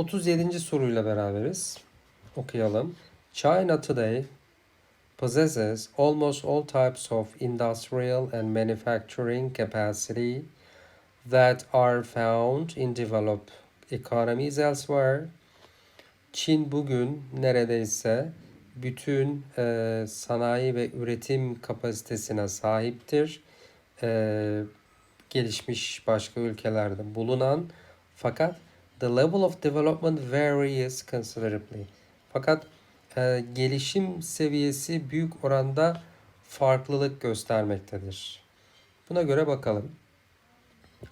37. soruyla beraberiz. Okuyalım. China today possesses almost all types of industrial and manufacturing capacity that are found in developed economies elsewhere. Çin bugün neredeyse bütün e, sanayi ve üretim kapasitesine sahiptir. E, gelişmiş başka ülkelerde bulunan fakat the level of development varies considerably. Fakat e, gelişim seviyesi büyük oranda farklılık göstermektedir. Buna göre bakalım.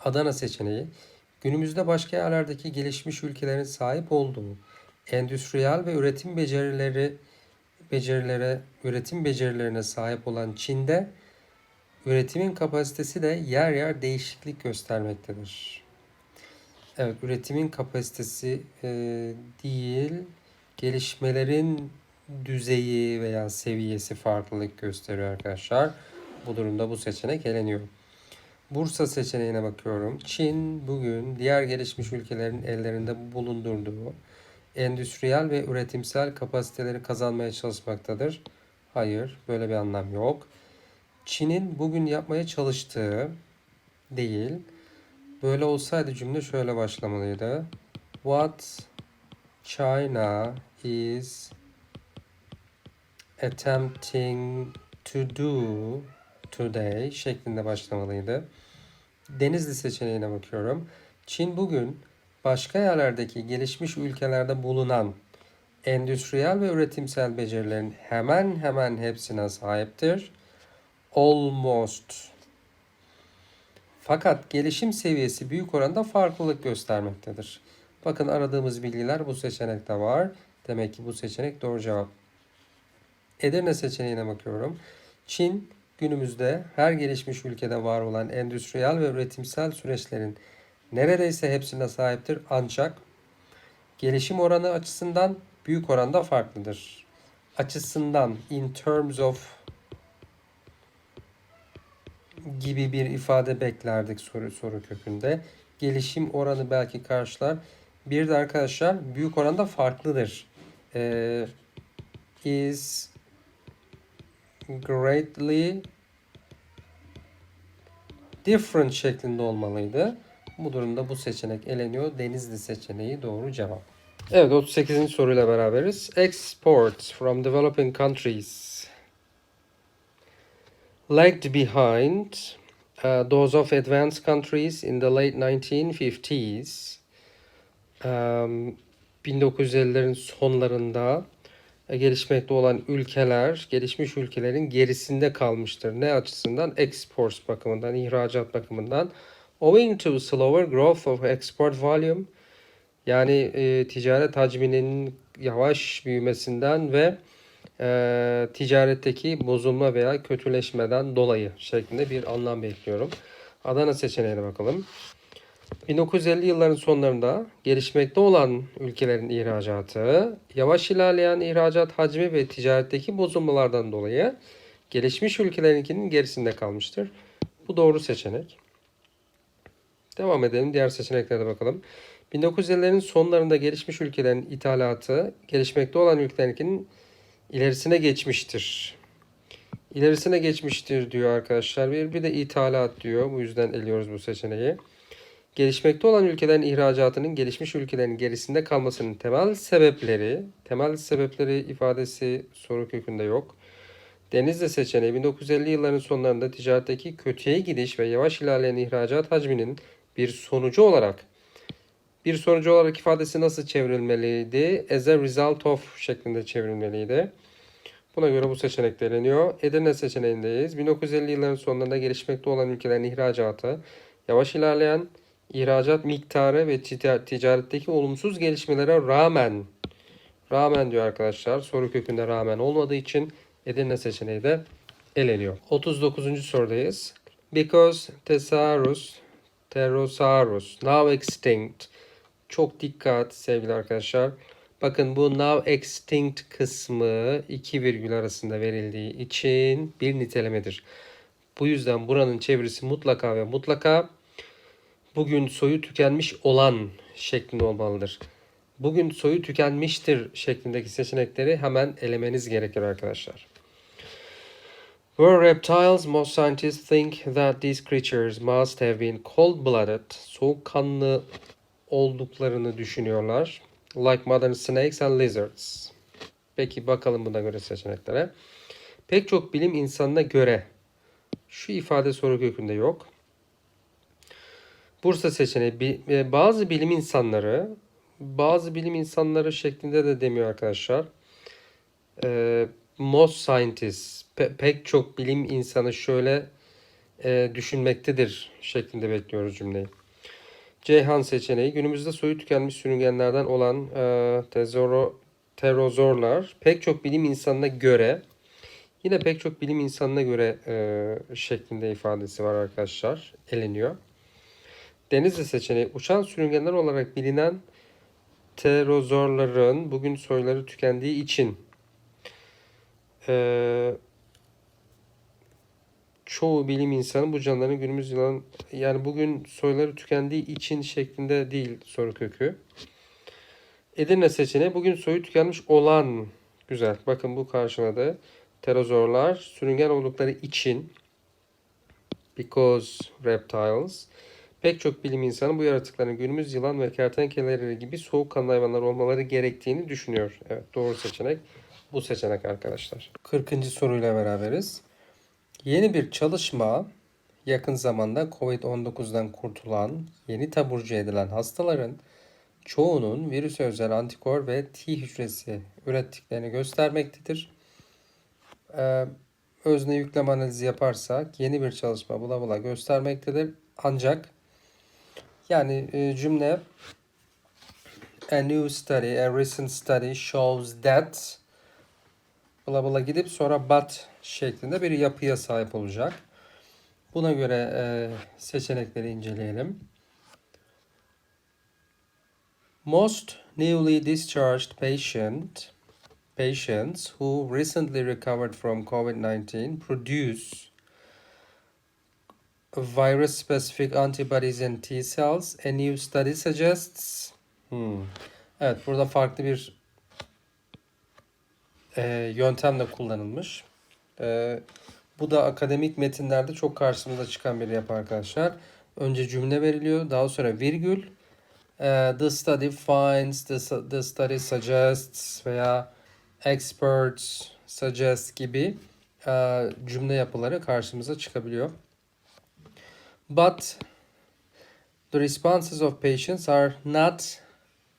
Adana seçeneği günümüzde başka yerlerdeki gelişmiş ülkelerin sahip olduğu endüstriyel ve üretim becerileri becerilere, üretim becerilerine sahip olan Çin'de üretimin kapasitesi de yer yer değişiklik göstermektedir. Evet, üretimin kapasitesi e, değil, gelişmelerin düzeyi veya seviyesi farklılık gösteriyor arkadaşlar. Bu durumda bu seçenek eleniyor. Bursa seçeneğine bakıyorum. Çin bugün diğer gelişmiş ülkelerin ellerinde bulundurduğu endüstriyel ve üretimsel kapasiteleri kazanmaya çalışmaktadır. Hayır, böyle bir anlam yok. Çin'in bugün yapmaya çalıştığı değil. Böyle olsaydı cümle şöyle başlamalıydı. What China is attempting to do today şeklinde başlamalıydı. Denizli seçeneğine bakıyorum. Çin bugün başka yerlerdeki gelişmiş ülkelerde bulunan endüstriyel ve üretimsel becerilerin hemen hemen hepsine sahiptir. Almost. Fakat gelişim seviyesi büyük oranda farklılık göstermektedir. Bakın aradığımız bilgiler bu seçenekte var. Demek ki bu seçenek doğru cevap. Edirne seçeneğine bakıyorum. Çin günümüzde her gelişmiş ülkede var olan endüstriyel ve üretimsel süreçlerin neredeyse hepsine sahiptir ancak gelişim oranı açısından büyük oranda farklıdır. Açısından in terms of gibi bir ifade beklerdik soru soru kökünde. Gelişim oranı belki karşılar. Bir de arkadaşlar büyük oranda farklıdır. Ee, is greatly different şeklinde olmalıydı. Bu durumda bu seçenek eleniyor. Denizli seçeneği doğru cevap. Evet 38. soruyla beraberiz. Exports from developing countries lagged behind uh, those of advanced countries in the late 1950s. Um, 1950'lerin sonlarında e, gelişmekte olan ülkeler, gelişmiş ülkelerin gerisinde kalmıştır. Ne açısından? Exports bakımından, ihracat bakımından. Owing to slower growth of export volume, yani e, ticaret hacminin yavaş büyümesinden ve e, ticaretteki bozulma veya kötüleşmeden dolayı şeklinde bir anlam bekliyorum. Adana seçeneğine bakalım. 1950 yılların sonlarında gelişmekte olan ülkelerin ihracatı, yavaş ilerleyen ihracat hacmi ve ticaretteki bozulmalardan dolayı gelişmiş ülkelerinkinin gerisinde kalmıştır. Bu doğru seçenek. Devam edelim. Diğer seçeneklere bakalım. 1950'lerin sonlarında gelişmiş ülkelerin ithalatı, gelişmekte olan ülkelerinkinin ilerisine geçmiştir. İlerisine geçmiştir diyor arkadaşlar. Bir, bir de ithalat diyor. Bu yüzden eliyoruz bu seçeneği. Gelişmekte olan ülkelerin ihracatının gelişmiş ülkelerin gerisinde kalmasının temel sebepleri, temel sebepleri ifadesi soru kökünde yok. Denizli seçeneği 1950 yılların sonlarında ticaretteki kötüye gidiş ve yavaş ilerleyen ihracat hacminin bir sonucu olarak bir sonucu olarak ifadesi nasıl çevrilmeliydi? As a result of şeklinde çevrilmeliydi. Buna göre bu seçenek deleniyor. Edirne seçeneğindeyiz. 1950 yılların sonlarında gelişmekte olan ülkelerin ihracatı, yavaş ilerleyen ihracat miktarı ve ticaretteki olumsuz gelişmelere rağmen rağmen diyor arkadaşlar. Soru kökünde rağmen olmadığı için Edirne seçeneği de eleniyor. 39. sorudayız. Because Thesaurus Pterosaurus now extinct. Çok dikkat sevgili arkadaşlar. Bakın bu now extinct kısmı iki virgül arasında verildiği için bir nitelemedir. Bu yüzden buranın çevirisi mutlaka ve mutlaka bugün soyu tükenmiş olan şeklinde olmalıdır. bugün soyu tükenmiştir şeklindeki seçenekleri hemen elemeniz gerekir arkadaşlar. Were reptiles, most scientists think that these creatures must have been cold-blooded, soğukkanlı olduklarını düşünüyorlar. Like modern snakes and lizards. Peki bakalım buna göre seçeneklere. Pek çok bilim insanına göre şu ifade soru kökünde yok. Bursa seçeneği e, bazı bilim insanları bazı bilim insanları şeklinde de demiyor arkadaşlar. Ee, most scientists pe- pek çok bilim insanı şöyle e, düşünmektedir şeklinde bekliyoruz cümleyi. Ceyhan seçeneği günümüzde soyu tükenmiş sürüngenlerden olan e, tezoro, terozorlar pek çok bilim insanına göre yine pek çok bilim insanına göre e, şeklinde ifadesi var arkadaşlar. Eleniyor. Denizli seçeneği uçan sürüngenler olarak bilinen pterozorların bugün soyları tükendiği için eee, çoğu bilim insanı bu canlıların günümüz yılan yani bugün soyları tükendiği için şeklinde değil soru kökü. Edirne seçeneği bugün soyu tükenmiş olan güzel. Bakın bu karşıladı. Pterozorlar sürüngen oldukları için because reptiles Pek çok bilim insanı bu yaratıkların günümüz yılan ve kertenkeleleri gibi soğukkanlı hayvanlar olmaları gerektiğini düşünüyor. Evet doğru seçenek bu seçenek arkadaşlar. 40. soruyla beraberiz. Yeni bir çalışma yakın zamanda COVID-19'dan kurtulan, yeni taburcu edilen hastaların çoğunun virüse özel antikor ve T hücresi ürettiklerini göstermektedir. Ee, özne yükleme analizi yaparsak yeni bir çalışma bula bula göstermektedir. Ancak yani e, cümle a new study, a recent study shows that bla bla gidip sonra but şeklinde bir yapıya sahip olacak. Buna göre e, seçenekleri inceleyelim. Most newly discharged patient patients who recently recovered from COVID-19 produce virus specific antibodies and T cells. A new study suggests. Hmm. Evet burada farklı bir e, yöntemle kullanılmış. E, bu da akademik metinlerde çok karşımıza çıkan bir yapı arkadaşlar. Önce cümle veriliyor. Daha sonra virgül. E, the study finds, the, the study suggests veya experts suggest gibi e, cümle yapıları karşımıza çıkabiliyor. But the responses of patients are not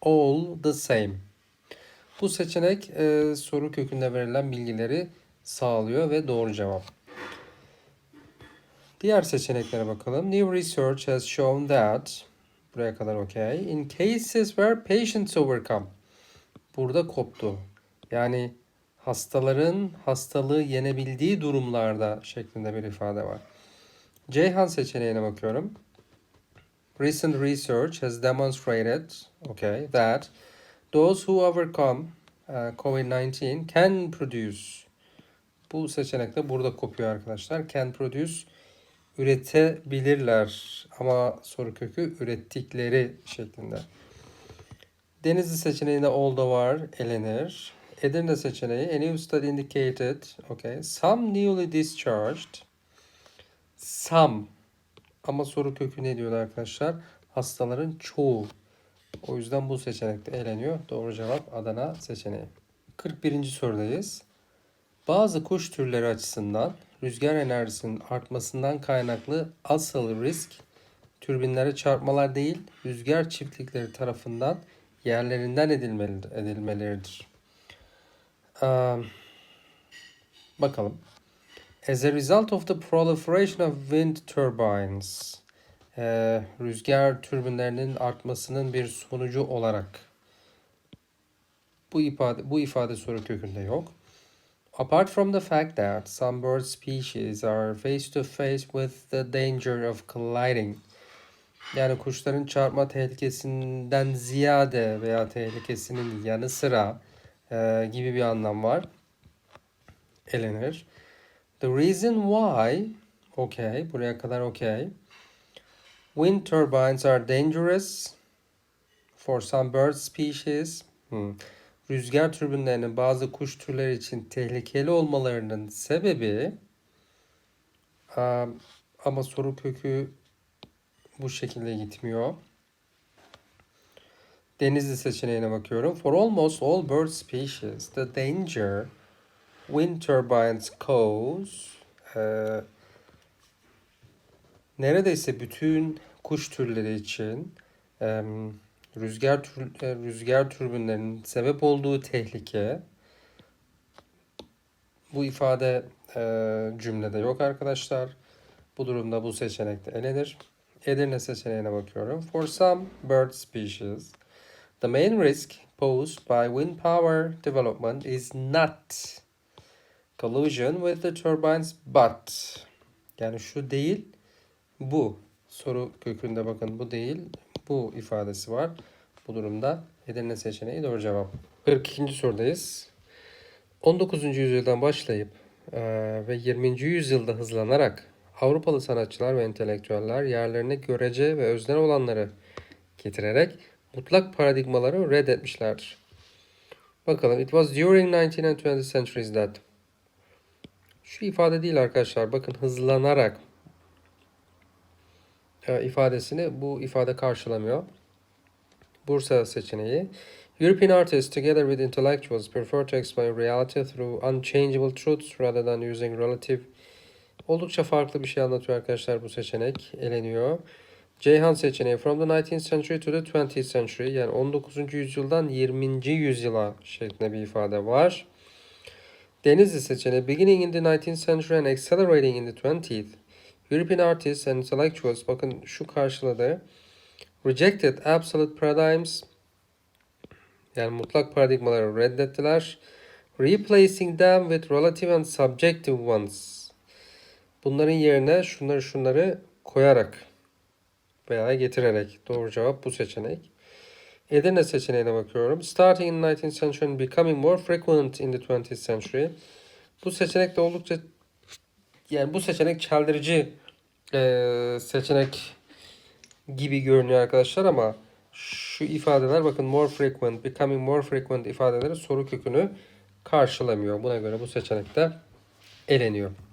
all the same. Bu seçenek e, soru kökünde verilen bilgileri sağlıyor ve doğru cevap. Diğer seçeneklere bakalım. New research has shown that buraya kadar okey. In cases where patients overcome. Burada koptu. Yani hastaların hastalığı yenebildiği durumlarda şeklinde bir ifade var. Ceyhan seçeneğine bakıyorum. Recent research has demonstrated, okay, that those who overcome uh, COVID-19 can produce. Bu seçenek de burada kopuyor arkadaşlar. Can produce üretebilirler ama soru kökü ürettikleri şeklinde. Denizli seçeneğinde all da var, elenir. Edirne seçeneği, a new study indicated, okay, some newly discharged Some. Ama soru kökü ne diyor arkadaşlar? Hastaların çoğu. O yüzden bu seçenekte eleniyor. Doğru cevap Adana seçeneği. 41. sorudayız. Bazı kuş türleri açısından rüzgar enerjisinin artmasından kaynaklı asıl risk türbinlere çarpmalar değil, rüzgar çiftlikleri tarafından yerlerinden edilmelidir, edilmeleridir. Ee, bakalım. As a result of the proliferation of wind turbines, eee, rüzgar türbinlerinin artmasının bir sonucu olarak bu ifade bu ifade soru kökünde yok. Apart from the fact that some bird species are face to face with the danger of colliding, yani kuşların çarpma tehlikesinden ziyade veya tehlikesinin yanı sıra eee, gibi bir anlam var. Elenir. The reason why, okay, buraya kadar okay. Wind turbines are dangerous For some bird species, hmm, rüzgar türbinlerinin bazı kuş türleri için tehlikeli olmalarının sebebi ama soru kökü bu şekilde gitmiyor. Denizli seçeneğine bakıyorum. For almost all bird species, the danger wind turbines cause neredeyse bütün kuş türleri için em, rüzgar tür, e, rüzgar türbinlerinin sebep olduğu tehlike bu ifade e, cümlede yok arkadaşlar. Bu durumda bu seçenek de elenir. Edirne seçeneğine bakıyorum. For some bird species, the main risk posed by wind power development is not collision with the turbines but yani şu değil bu soru kökünde bakın bu değil bu ifadesi var. Bu durumda Edirne seçeneği doğru cevap. 42. sorudayız. 19. yüzyıldan başlayıp eee, ve 20. yüzyılda hızlanarak Avrupalı sanatçılar ve entelektüeller yerlerine görece ve öznel olanları getirerek mutlak paradigmaları reddetmişlerdir. Bakalım. It was during 19 and 20th centuries that şu ifade değil arkadaşlar. Bakın hızlanarak e, ifadesini bu ifade karşılamıyor. Bursa seçeneği. European artists together with intellectuals prefer to explain reality through unchangeable truths rather than using relative. Oldukça farklı bir şey anlatıyor arkadaşlar bu seçenek. Eleniyor. Ceyhan seçeneği from the 19th century to the 20th century yani 19. yüzyıldan 20. yüzyıla şeklinde bir ifade var. Denizli seçeneği beginning in the 19th century and accelerating in the 20th. European artists and intellectuals bakın şu karşıladı. Rejected absolute paradigms yani mutlak paradigmaları reddettiler. Replacing them with relative and subjective ones. Bunların yerine şunları şunları koyarak veya getirerek. Doğru cevap bu seçenek. Edirne seçeneğine bakıyorum. Starting in 19th century and becoming more frequent in the 20th century. Bu seçenek de oldukça yani bu seçenek çeldirici eee, seçenek gibi görünüyor arkadaşlar ama şu ifadeler bakın more frequent, becoming more frequent ifadeleri soru kökünü karşılamıyor. Buna göre bu seçenek de eleniyor.